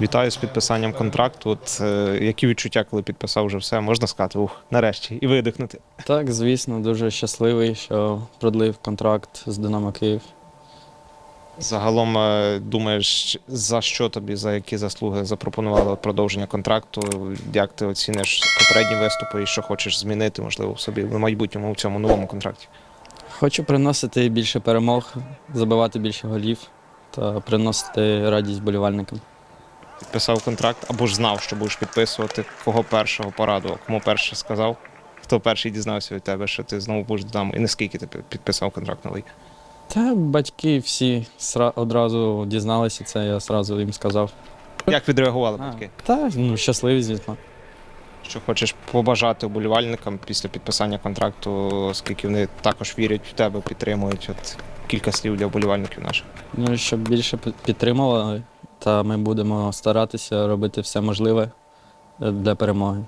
Вітаю з підписанням контракту. От, е, які відчуття, коли підписав вже все, можна сказати, ух, нарешті, і видихнути. Так, звісно, дуже щасливий, що продлив контракт з Динамо Київ. Загалом е, думаєш, за що тобі, за які заслуги запропонували продовження контракту? Як ти оціниш попередні виступи і що хочеш змінити, можливо, в собі в майбутньому в цьому новому контракті? Хочу приносити більше перемог, забивати більше голів та приносити радість болівальникам. Підписав контракт або ж знав, що будеш підписувати, кого першого порадував, кому перше сказав, хто перший дізнався від тебе, що ти знову будеш Динамо, і наскільки ти підписав контракт новий? Та батьки всі сра- одразу дізналися це, я одразу їм сказав. Як відреагували А, батьки? Та ну, щасливі, звісно. Що хочеш побажати вболівальникам після підписання контракту, оскільки вони також вірять в тебе, підтримують. От кілька слів для вболівальників наших. Ну, щоб більше підтримували, та ми будемо старатися робити все можливе е, для перемоги.